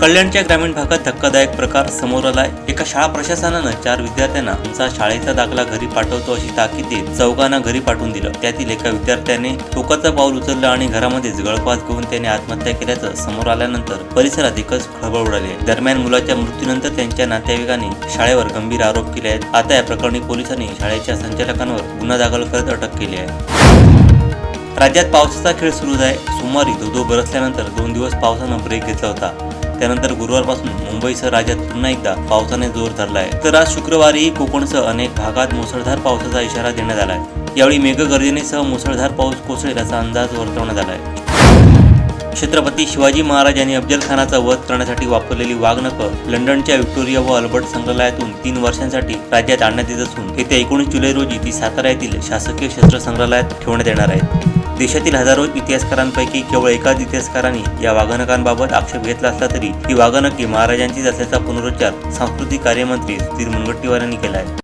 कल्याणच्या ग्रामीण भागात धक्कादायक प्रकार समोर आलाय. एका शाळा प्रशासनानं चार विद्यार्थ्यांना तुमचा शाळेचा दाखला घरी पाठवतो अशी ताकीद देत चौघांना घरी पाठवून दिलं. त्यातील एका विद्यार्थ्याने टोकाचं पाऊल उचललं आणि घरामध्येच गळफास घेऊन त्याने आत्महत्या केल्याचं समोर आल्यानंतर परिसरात एकच खळबळ उडाली. आहे दरम्यान मुलाच्या मृत्यूनंतर त्यांच्या नातेवाईकांनी शाळेवर गंभीर आरोप केले आहेत. आता या प्रकरणी पोलिसांनी शाळेच्या संचालकांवर गुन्हा दाखल करत अटक केली आहे. राज्यात पावसाचा खेळ सुरू आहे. सोमवारी धोधो बरसल्यानंतर दोन दिवस पावसानं ब्रेक घेतला होता. त्यानंतर गुरुवारपासून मुंबईसह राज्यात पुन्हा एकदा पावसाने जोर धरला आहे तर आज शुक्रवारीही कोकणसह अनेक भागात मुसळधार पावसाचा इशारा देण्यात आला आहे यावेळी मेघगर्जनेसह मुसळधार पाऊस कोसळेल असा अंदाज वर्तवण्यात आला आहे छत्रपती शिवाजी महाराज यांनी अफजल खानाचा वध करण्यासाठी वापरलेली वाघनखं लंडनच्या व्हिक्टोरिया व अल्बर्ट संग्रहालयातून तीन वर्षांसाठी राज्यात आणण्यात येत असून येत्या एकोणीस जुलै रोजी ती सातारा येथील शासकीय शस्त्र संग्रहालयात ठेवण्यात येणार आहेत. देशातील हजारो इतिहासकारांपैकी केवळ एकाच इतिहासकाराने या वाघनकांबाबत आक्षेप घेतला असला तरी ही वाघनकी महाराजांचीच असल्याचा पुनरुच्चार सांस्कृतिक कार्यमंत्री सुधीर मुनगट्टीवार यांनी केला आहे